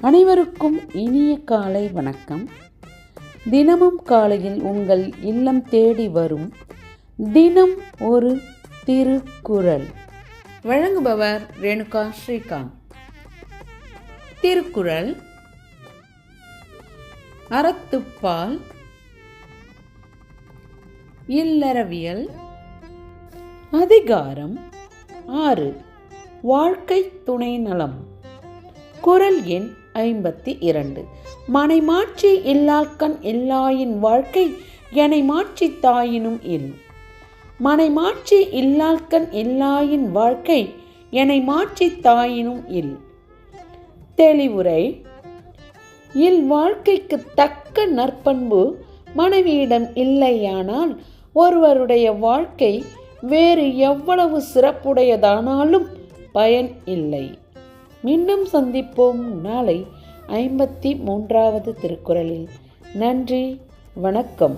அனைவருக்கும் இனிய காலை வணக்கம். தினமும் காலையில் உங்கள் இல்லம் தேடி வரும் தினம் ஒரு திருக்குறள். வழங்குபவர் ரேணுகா ஸ்ரீகாந்த். திருக்குறள். அறத்துப்பால். இல்லறவியல். அதிகாரம் ஆறு. வாழ்க்கை துணை நலம் குரல் எண் ஐம்பத்தி இரண்டு. மனை மாட்சி இல்லாக்கண் இல்லாயின் வாழ்க்கை எனை மாட்சி தாயினும் இல் மனை மாட்சி இல்லாக்கண் இல்லாயின் வாழ்க்கை எனை மாட்சி தாயினும் இல். தெளிவுரை. இல் வாழ்க்கைக்கு தக்க நற்பண்பு மனைவியிடம் இல்லையானால் ஒருவருடைய வாழ்க்கை வேறு எவ்வளவு சிறப்புடையதானாலும் பயன் இல்லை. மீண்டும் சந்திப்போம் நாளை ஐம்பத்தி மூன்றாவது திருக்குறளில். நன்றி வணக்கம்.